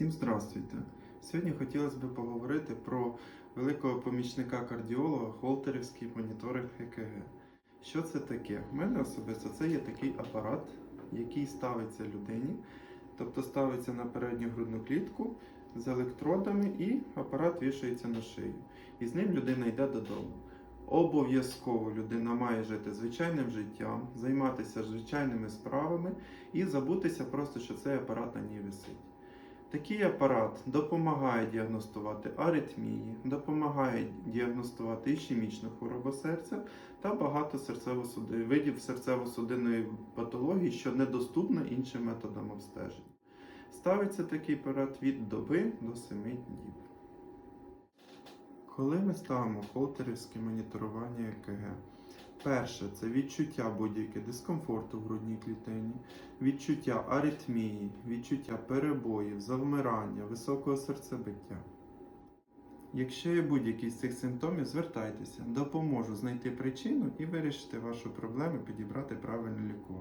Всім здравствуйте! Сьогодні хотілося б поговорити про великого помічника кардіолога Холтерівський моніторинг ЕКГ. Що це таке? У мене особисто це є такий апарат, який ставиться людині, тобто ставиться на передню грудну клітку з електродами, і апарат вішається на шию. І з ним людина йде додому. Обов'язково людина має жити звичайним життям, займатися звичайними справами і забутися просто, що цей апарат на ній висить. Такий апарат допомагає діагностувати аритмії, допомагає діагностувати ішемічну хворобу серця та багато серцево-суди- видів серцево-судинної патології, що недоступно іншим методам обстеження. Ставиться такий апарат від доби до 7 днів. Коли ми ставимо холтерівське моніторування ЕКГ, перше це відчуття будь-якого дискомфорту в грудній клітині, відчуття аритмії, відчуття перебоїв, завмирання, високого серцебиття. Якщо є будь-який з цих симптомів, звертайтеся, допоможу знайти причину і вирішити вашу проблему, підібрати правильне лікування.